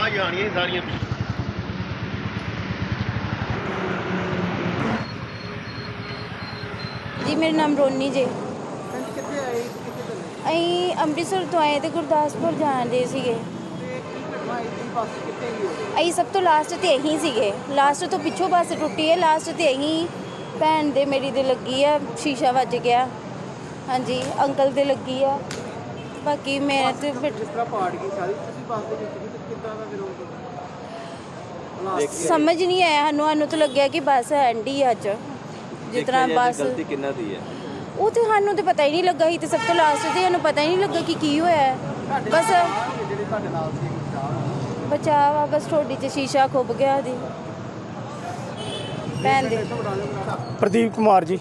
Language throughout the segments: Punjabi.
ਬੱਸਾਂ ਜਾਣੀਆਂ ਸੀ ਸਾਰੀਆਂ ਜੀ ਮੇਰਾ ਨਾਮ ਰੋਨੀ ਜੇ। ਪਿੰਡ ਕਿੱਥੇ ਆਏ ਕਿੱਥੇ ਚੱਲੇ? ਅਸੀਂ ਅੰਮ੍ਰਿਤਸਰ ਤੋਂ ਆਏ ਤੇ ਗੁਰਦਾਸਪੁਰ ਜਾਣਦੇ ਸੀਗੇ। ਤੇ ਕੀ ਘਟਨਾ ਹੋਈ ਸੀ ਬੱਸ ਕਿੱਥੇ ਗਈ ਹੋਈ ਅਸੀਂ ਸਭ ਤੋਂ ਲਾਸਟ ਤੇ ਇਹੀ ਸੀਗੇ। ਲਾਸਟ ਤੋਂ ਪਿੱਛੋਂ ਬੱਸ ਟੁੱਟੀ ਹੈ। ਲਾਸਟ ਤੇ ਇਹੀ ਭੈਣ ਦੇ ਮੇਰੀ ਦੇ ਲੱਗੀ ਆ ਸ਼ੀਸ਼ਾ ਵੱਜ ਗਿਆ। ਹਾਂਜੀ ਅੰਕਲ ਦੇ ਲੱਗੀ ਆ। ਬਾਕੀ ਮੈਂ ਤੇ ਫਿਰ ਜਿਸ ਤਰ੍ਹਾਂ ਪਾੜ ਗਈ? ਸਾਰੀ ਤੁਸੀਂ ਬੱਸ ਦੇ ਵਿੱਚ ਵੀ ਕਿੱਦਾਂ ਦਾ ਸਮਝ ਨਹੀਂ ਆਇਆ ਸਾਨੂੰ ਸਾਨੂੰ ਤਾਂ ਲੱਗਿਆ ਕਿ ਬੱਸ ਐਂਡੀ ਅੱਜ। ਜਿਸ ਤਰ੍ਹਾਂ ਬੱਸ ਗਲਤੀ ਕਿੰਨਾ ਦੀ ਹੈ? ਉਹ ਤੇ ਸਾਨੂੰ ਤੇ ਪਤਾ ਹੀ ਨਹੀਂ ਲੱਗਾ ਸੀ ਤੇ ਸਭ ਤੋਂ ਲਾਸਟ ਤੇ ਸਾਨੂੰ ਪਤਾ ਹੀ ਨਹੀਂ ਲੱਗਾ ਕਿ ਕੀ ਹੋਇਆ ਹੈ। ਬਸ ਜਿਹੜੇ ਤੁਹਾਡੇ ਨਾਲ ਸੀ ਚਾਹ ਬਚਾਅ ਵਾ ਬਸ ਠੋਡੀ 'ਚ ਸ਼ੀਸ਼ਾ ਖੁੱਭ ਗਿਆ ਦੀ ਭੈਣ ਦੇ। ਪ੍ਰਦੀਪ ਕੁਮਾਰ ਜੀ।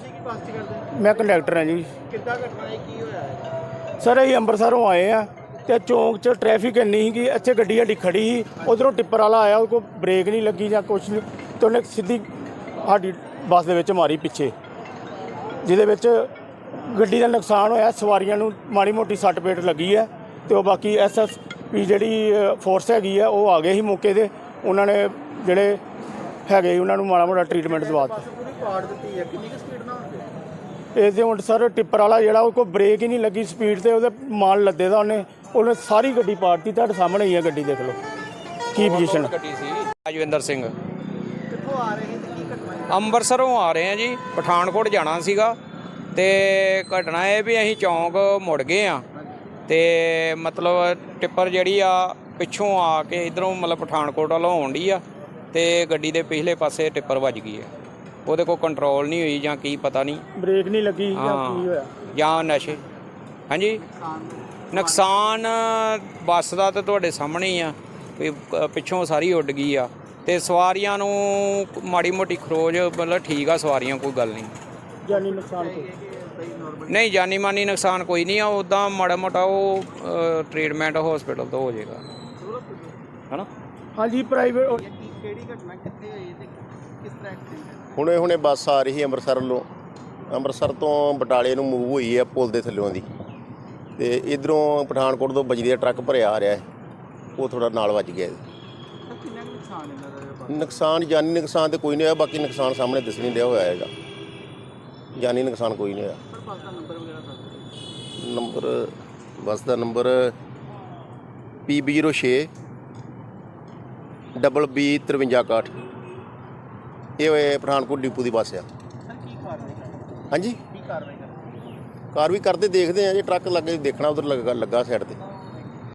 ਮੈਂ ਕੰਡਕਟਰ ਹਾਂ ਜੀ। ਕਿੱਦਾਂ ਘਟਨਾ ਹੈ ਕੀ ਹੋਇਆ ਹੈ? ਸਰ ਅਸੀਂ ਅੰਮ੍ਰਿਤਸਰੋਂ ਆਏ ਆ ਤੇ ਚੌਂਕ 'ਚ ਟ੍ਰੈਫਿਕ ਇੰਨੀ ਸੀ ਕਿ ਇੱਥੇ ਗੱਡੀ ਸਾਡੀ ਖੜੀ ਸੀ ਉਧਰੋਂ ਟਿੱਪਰ ਵਾਲਾ ਆਇਆ ਉਹ ਕੋ ਬ੍ਰੇਕ ਨਹੀਂ ਲੱਗੀ ਜਾਂ ਕੁਛ ਨਹੀਂ ਤੇ ਉਹਨੇ ਸਿੱਧੀ ਸਾਡੀ ਬੱਸ ਦੇ ਵਿੱਚ ਮਾਰੀ ਪਿੱਛੇ ਜਿਹਦੇ ਵਿੱਚ ਗੱਡੀ ਦਾ ਨੁਕਸਾਨ ਹੋਇਆ ਸਵਾਰੀਆਂ ਨੂੰ ਮਾੜੀ ਮੋਟੀ ਸੱਟ ਪੇਟ ਲੱਗੀ ਹੈ ਤੇ ਉਹ ਬਾਕੀ ਐਸਐਸਪੀ ਜਿਹੜੀ ਫੋਰਸ ਹੈਗੀ ਆ ਉਹ ਆ ਗਏ ਸੀ ਮੌਕੇ ਤੇ ਉਹਨਾਂ ਨੇ ਜਿਹੜੇ ਹੈਗੇ ਉਹਨਾਂ ਨੂੰ ਮਾੜਾ ਮੋਟਾ ਟ੍ਰੀਟਮੈਂਟ ਦਵਾ ਦਿੱਤਾ। ਬੱਸ ਪੂਰੀ ਪਾੜ ਦਿੱਤੀ ਹੈ ਕਿੰਨੀ ਕੁ ਸਪੀਡ ਨਾਲ? ਹੁੰਦੀ ਇਹਦੇ ਹੁਣ ਸਰ ਟਿੱਪਰ ਵਾਲਾ ਜਿਹੜਾ ਉਹ ਕੋ ਬ੍ਰੇਕ ਹੀ ਨਹੀਂ ਲੱਗੀ ਸਪੀਡ ਤੇ ਉਹਦੇ ਮਾਲ ਲੱਦੇ ਦਾ ਉਹਨੇ ਉਹਨੇ ਸਾਰੀ ਗੱਡੀ ਪਾੜਤੀ ਤੁਹਾਡੇ ਸਾਹਮਣੇ ਹੀ ਆ ਗੱਡੀ ਦੇਖ ਲਓ। ਕੀ ਪੋਜੀਸ਼ਨ ਗੱਡੀ ਸੀ। ਰਾਜਵਿੰਦਰ ਸਿੰਘ। ਕਿੱਥੋਂ ਆ ਰਹੇ ਤੇ ਕੀ ਘਟਨਾ ਹੈ ਅੰਮ੍ਰਿਤਸਰੋਂ ਆ ਰਹੇ ਆ ਜੀ। ਪਠਾਨਕੋਟ ਜਾਣਾ ਸੀਗਾ। ਤੇ ਘਟਨਾ ਇਹ ਵੀ ਅਸੀਂ ਚੌਂਕ ਮੁੜ ਗਏ ਆ। ਤੇ ਮਤਲਬ ਟਿੱਪਰ ਜਿਹੜੀ ਆ ਪਿੱਛੋਂ ਆ ਕੇ ਇਧਰੋਂ ਮਤਲਬ ਪਠਾਨਕੋਟ ਵੱਲੋਂ ਆਉਣ ਡਈ ਆ। ਤੇ ਗੱਡੀ ਦੇ ਪਿਛਲੇ ਪਾਸੇ ਟਿੱਪਰ ਵੱਜ ਗਈ ਹੈ ਉਹਦੇ ਕੋਲ ਕੰਟਰੋਲ ਨਹੀਂ ਹੋਈ ਜਾਂ ਕੀ ਪਤਾ ਨਹੀਂ। ਬ੍ਰੇਕ ਨਹੀਂ ਲੱਗੀ ਜਾਂ ਕੀ ਹੋਇਆ? ਜਾਂ ਨਸ਼ੇ। ਹਾਂਜੀ? ਨੁਕਸਾਨ ਬੱਸ ਦਾ ਤਾਂ ਤੁਹਾਡੇ ਸਾਹਮਣੇ ਹੀ ਆ ਵੀ ਪਿੱਛੋਂ ਸਾਰੀ ਉੱਡ ਗਈ ਆ। ਤੇ ਸਵਾਰੀਆਂ ਨੂੰ ਮਾੜੀ ਮੋਟੀ ਖਰੋਜ ਮਤਲਬ ਠੀਕ ਆ ਸਵਾਰੀਆਂ ਕੋਈ ਗੱਲ ਨਹੀਂ। ਜਾਨੀ ਨੁਕਸਾਨ ਕੋਈ? ਨਹੀਂ ਜਾਨੀ ਮਾਨੀ ਨੁਕਸਾਨ ਕੋਈ ਨਹੀਂ ਆ ਉਦਾਂ ਮਾੜਾ ਮੋਟਾ ਉਹ ਟ੍ਰੀਟਮੈਂਟ ਹਸਪੀਟਲ ਤੋਂ ਹੋ ਜਾਏਗਾ। ਹਨਾ? ਹਾਂਜੀ ਪ੍ਰਾਈਵੇਟ ਕਿਹੜੀ ਘਟਨਾ ਕਿੱਥੇ ਹੋਈ ਤੇ ਕਿਸ ਤਰ੍ਹਾਂ ਐਕਸੀਡੈਂਟ ਹੁਣੇ ਹੁਣੇ ਬੱਸ ਆ ਰਹੀ ਅੰਮ੍ਰਿਤਸਰ ਵੱਲੋਂ ਅੰਮ੍ਰਿਤਸਰ ਤੋਂ ਬਟਾਲੇ ਨੂੰ ਮੂਵ ਹੋਈ ਹੈ ਪੁਲ ਦੇ ਥੱਲੋਂ ਦੀ। ਤੇ ਇਧਰੋਂ ਪਠਾਨਕੋਟ ਤੋਂ ਬਜਰੀ ਦਾ ਟਰੱਕ ਭਰਿਆ ਆ ਰਿਹਾ ਹੈ। ਉਹ ਥੋੜਾ ਨਾਲ ਵੱਜ ਗਿਆ ਕਿੰਨਾ ਨੁਕਸਾਨ ਇਹਨਾਂ ਦਾ ਨੁਕਸਾਨ ਜਾਨੀ ਨੁਕਸਾਨ ਤੇ ਕੋਈ ਨਹੀਂ ਹੋਇਆ ਬਾਕੀ ਨੁਕਸਾਨ ਸਾਹਮਣੇ ਦਿਸ ਨਹੀਂ ਰਿਹਾ ਹੋਇਆ ਹੈਗਾ। ਜਾਨੀ ਨੁਕਸਾਨ ਕੋਈ ਨਹੀਂ ਹੋਇਆ। ਪਰ ਬੱਸ ਦਾ ਨੰਬਰ ਬੱਸ ਦਾ ਨੰਬਰ PB06 ਡਬਲ B 5361 ਇਹ ਹੋਏ ਪਠਾਨਕੋਟ ਡਿਪੂ ਦੀ ਬੱਸ ਆ। ਹਾਂਜੀ? ਕੀ ਕਾਰਵਾਈ ਕਾਰ ਵੀ ਕਰਦੇ ਦੇਖਦੇ ਆ ਜੇ ਟਰੱਕ ਲੱਗੇ ਦੇਖਣਾ ਉਧਰ ਲੱਗਾ ਲੱਗਾ ਸਾਈਡ ਤੇ।